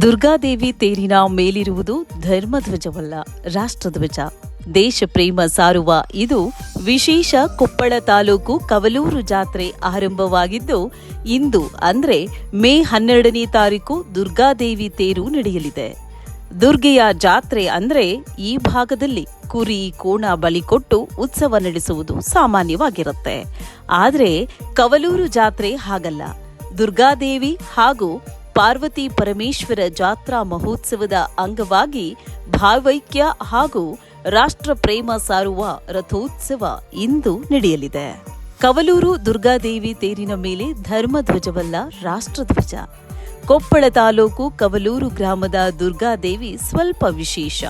ದುರ್ಗಾದೇವಿ ತೇರಿನ ಮೇಲಿರುವುದು ಧರ್ಮಧ್ವಜವಲ್ಲ, ರಾಷ್ಟ್ರಧ್ವಜ. ದೇಶ ಪ್ರೇಮ ಸಾರುವ ಇದು ವಿಶೇಷ ಕೊಪ್ಪಳ ತಾಲೂಕು ಕವಲೂರು ಜಾತ್ರೆ ಆರಂಭವಾಗಿದ್ದು, ಇಂದು ಅಂದ್ರೆ ಮೇ ಹನ್ನೆರಡನೇ ತಾರೀಕು ದುರ್ಗಾದೇವಿ ತೇರು ನಡೆಯಲಿದೆ. ದುರ್ಗೆಯ ಜಾತ್ರೆ ಅಂದ್ರೆ ಈ ಭಾಗದಲ್ಲಿ ಕುರಿ, ಕೋಣ, ಬಲಿ ಕೊಟ್ಟು ಉತ್ಸವ ನಡೆಸುವುದು ಸಾಮಾನ್ಯವಾಗಿರುತ್ತೆ. ಆದರೆ ಕವಲೂರು ಜಾತ್ರೆ ಹಾಗಲ್ಲ. ದುರ್ಗಾದೇವಿ ಹಾಗೂ ಪಾರ್ವತಿ ಪರಮೇಶ್ವರ ಜಾತ್ರಾ ಮಹೋತ್ಸವದ ಅಂಗವಾಗಿ ಭಾವೈಕ್ಯ ಹಾಗೂ ರಾಷ್ಟ್ರ ಪ್ರೇಮ ಸಾರುವ ರಥೋತ್ಸವ ಇಂದು ನಡೆಯಲಿದೆ. ಕವಲೂರು ದುರ್ಗಾದೇವಿ ತೇರಿನ ಮೇಲೆ ಧರ್ಮಧ್ವಜವಲ್ಲ ರಾಷ್ಟ್ರಧ್ವಜ. ಕೊಪ್ಪಳ ತಾಲೂಕು ಕವಲೂರು ಗ್ರಾಮದ ದುರ್ಗಾದೇವಿ ಸ್ವಲ್ಪ ವಿಶೇಷ.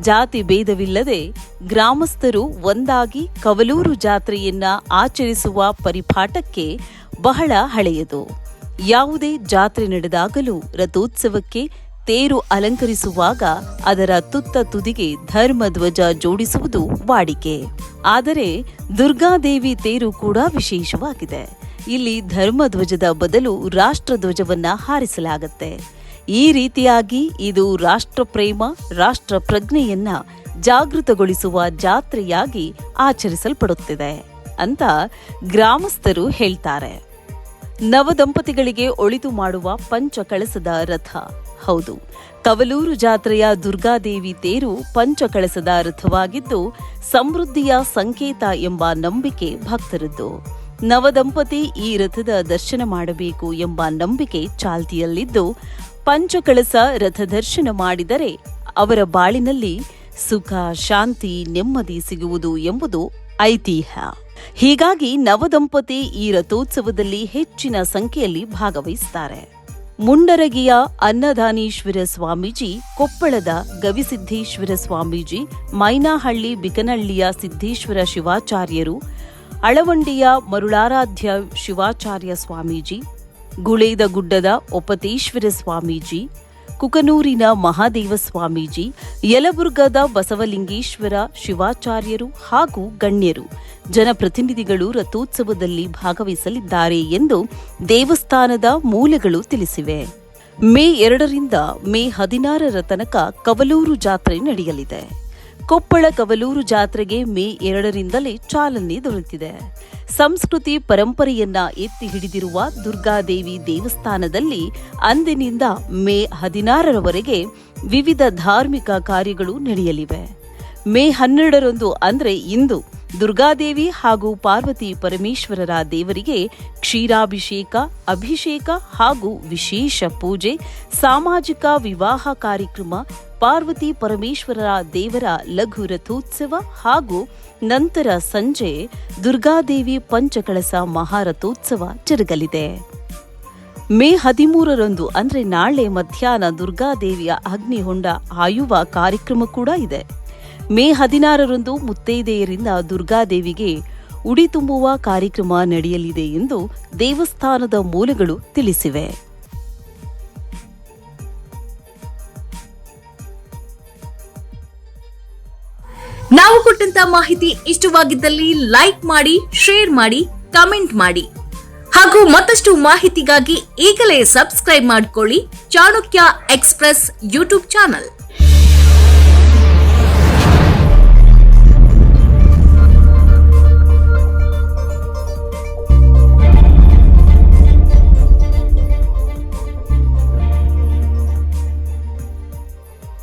ಜಾತಿ ಭೇದವಿಲ್ಲದೆ ಗ್ರಾಮಸ್ಥರು ಒಂದಾಗಿ ಕವಲೂರು ಜಾತ್ರೆಯನ್ನ ಆಚರಿಸುವ ಪರಿಪಾಠಕ್ಕೆ ಬಹಳ ಹಳೆಯದು. ಯಾವುದೇ ಜಾತ್ರೆ ನಡೆದಾಗಲೂ ರಥೋತ್ಸವಕ್ಕೆ ತೇರು ಅಲಂಕರಿಸುವಾಗ ಅದರ ತುತ್ತ ತುದಿಗೆ ಧರ್ಮಧ್ವಜ ಜೋಡಿಸುವುದು ವಾಡಿಕೆ. ಆದರೆ ದುರ್ಗಾದೇವಿ ತೇರು ಕೂಡ ವಿಶೇಷವಾಗಿದೆ. ಇಲ್ಲಿ ಧರ್ಮಧ್ವಜದ ಬದಲು ರಾಷ್ಟ್ರಧ್ವಜವನ್ನ ಹಾರಿಸಲಾಗುತ್ತೆ. ಈ ರೀತಿಯಾಗಿ ಇದು ರಾಷ್ಟ್ರ ಪ್ರೇಮ, ರಾಷ್ಟ್ರ ಪ್ರಜ್ಞೆಯನ್ನ ಜಾಗೃತಗೊಳಿಸುವ ಜಾತ್ರೆಯಾಗಿ ಆಚರಿಸಲ್ಪಡುತ್ತಿದೆ ಅಂತ ಗ್ರಾಮಸ್ಥರು ಹೇಳ್ತಾರೆ. ನವದಂಪತಿಗಳಿಗೆ ಒಳಿತು ಮಾಡುವ ಪಂಚ ಕಳಸದ ರಥ. ಹೌದು, ಕವಲೂರು ಜಾತ್ರೆಯ ದುರ್ಗಾದೇವಿ ತೇರು ಪಂಚ ಕಳಸದ ರಥವಾಗಿದ್ದು, ಸಮೃದ್ಧಿಯ ಸಂಕೇತ ಎಂಬ ನಂಬಿಕೆ ಭಕ್ತರದ್ದು. ನವದಂಪತಿ ಈ ರಥದ ದರ್ಶನ ಮಾಡಬೇಕು ಎಂಬ ನಂಬಿಕೆ ಚಾಲ್ತಿಯಲ್ಲಿದ್ದು ಪಂಚಕಳಸ ರಥ ದರ್ಶನ ಮಾಡಿದರೆ ಅವರ ಬಾಳಿನಲ್ಲಿ ಸುಖ, ಶಾಂತಿ, ನೆಮ್ಮದಿ ಸಿಗುವುದು ಎಂಬುದು ಐತಿಹ್ಯ. ಹೀಗಾಗಿ ನವದಂಪತಿ ಈ ರಥೋತ್ಸವದಲ್ಲಿ ಹೆಚ್ಚಿನ ಸಂಖ್ಯೆಯಲ್ಲಿ ಭಾಗವಹಿಸುತ್ತಾರೆ ಮುಂಡರಗಿಯ ಅನ್ನದಾನೀಶ್ವರ ಸ್ವಾಮೀಜಿ, ಕೊಪ್ಪಳದ ಗವಿಸಿದ್ದೇಶ್ವರ ಸ್ವಾಮೀಜಿ, ಮೈನಾಹಳ್ಳಿ ಬಿಕನಹಳ್ಳಿಯ ಸಿದ್ದೇಶ್ವರ ಶಿವಾಚಾರ್ಯರು, ಅಳವಂಡಿಯ ಮರುಳಾರಾಧ್ಯ ಶಿವಾಚಾರ್ಯ ಸ್ವಾಮೀಜಿ, ಗುಳೇದ ಗುಡ್ಡದ ಒಪತೇಶ್ವರ ಸ್ವಾಮೀಜಿ, ಕುಕನೂರಿನ ಮಹಾದೇವ ಸ್ವಾಮೀಜಿ, ಯಲಬುರ್ಗದ ಬಸವಲಿಂಗೇಶ್ವರ ಶಿವಾಚಾರ್ಯರು ಹಾಗೂ ಗಣ್ಯರು. ಜನಪ್ರತಿನಿಧಿಗಳು ರಥೋತ್ಸವದಲ್ಲಿ ಭಾಗವಹಿಸಲಿದ್ದಾರೆ ಎಂದು ದೇವಸ್ಥಾನದ ಮೂಲಗಳು ತಿಳಿಸಿವೆ. ಮೇ ಎರಡರಿಂದ ಮೇ ಹದಿನಾರರ ತನಕ ಕವಲೂರು ಜಾತ್ರೆ ನಡೆಯಲಿದೆ. ಕೊಪ್ಪಳ ಕವಲೂರು ಜಾತ್ರೆಗೆ ಮೇ ಎರಡರಿಂದಲೇ ಚಾಲನೆ ದೊರೆತಿದೆ. ಸಂಸ್ಕೃತಿ ಪರಂಪರೆಯನ್ನ ಎತ್ತಿ ಹಿಡಿದಿರುವ ದುರ್ಗಾದೇವಿ ದೇವಸ್ಥಾನದಲ್ಲಿ ಅಂದಿನಿಂದ ಮೇ ಹದಿನಾರರವರೆಗೆ ವಿವಿಧ ಧಾರ್ಮಿಕ ಕಾರ್ಯಗಳು ನಡೆಯಲಿವೆ. ಮೇ ಹನ್ನೆರಡರಂದು ಅಂದರೆ ಇಂದು ದುರ್ಗಾದೇವಿ ಹಾಗೂ ಪಾರ್ವತಿ ಪರಮೇಶ್ವರರ ದೇವರಿಗೆ ಕ್ಷೀರಾಭಿಷೇಕ, ಅಭಿಷೇಕ ಹಾಗೂ ವಿಶೇಷ ಪೂಜೆ, ಸಾಮಾಜಿಕ ವಿವಾಹ ಕಾರ್ಯಕ್ರಮ, ಪಾರ್ವತಿ ಪರಮೇಶ್ವರರ ದೇವರ ಲಘು ರಥೋತ್ಸವ ಹಾಗೂ ನಂತರ ಸಂಜೆ ದುರ್ಗಾದೇವಿ ಪಂಚಕಳಸ ಮಹಾರಥೋತ್ಸವ ಜರುಗಲಿದೆ. ಮೇ ಹದಿಮೂರರಂದು ಅಂದರೆ ನಾಳೆ ಮಧ್ಯಾಹ್ನ ದುರ್ಗಾದೇವಿಯ ಅಗ್ನಿಹೊಂಡ ಆಯುವ ಕಾರ್ಯಕ್ರಮ ಕೂಡ ಇದೆ. ಮೇ ಹದಿನಾರರಂದು ಮುತ್ತೈದೆಯರಿಂದ ದುರ್ಗಾದೇವಿಗೆ ಉಡಿ ತುಂಬುವ ಕಾರ್ಯಕ್ರಮ ನಡೆಯಲಿದೆ ಎಂದು ದೇವಸ್ಥಾನದ ಮೂಲಗಳು ತಿಳಿಸಿವೆ. ನಾವು ಕೊಟ್ಟಂತ ಮಾಹಿತಿ ಇಷ್ಟವಾಗಿದ್ದಲ್ಲಿ ಲೈಕ್ ಮಾಡಿ, ಶೇರ್ ಮಾಡಿ, ಕಮೆಂಟ್ ಮಾಡಿ. ಹಾಗೂ ಮತ್ತಷ್ಟು ಮಾಹಿತಿಗಾಗಿ ಈಗಲೇ ಸಬ್ಸ್ಕ್ರೈಬ್ ಮಾಡಿಕೊಳ್ಳಿ ಚಾಣಕ್ಯ ಎಕ್ಸ್ಪ್ರೆಸ್ ಯೂಟ್ಯೂಬ್ ಚಾನಲ್.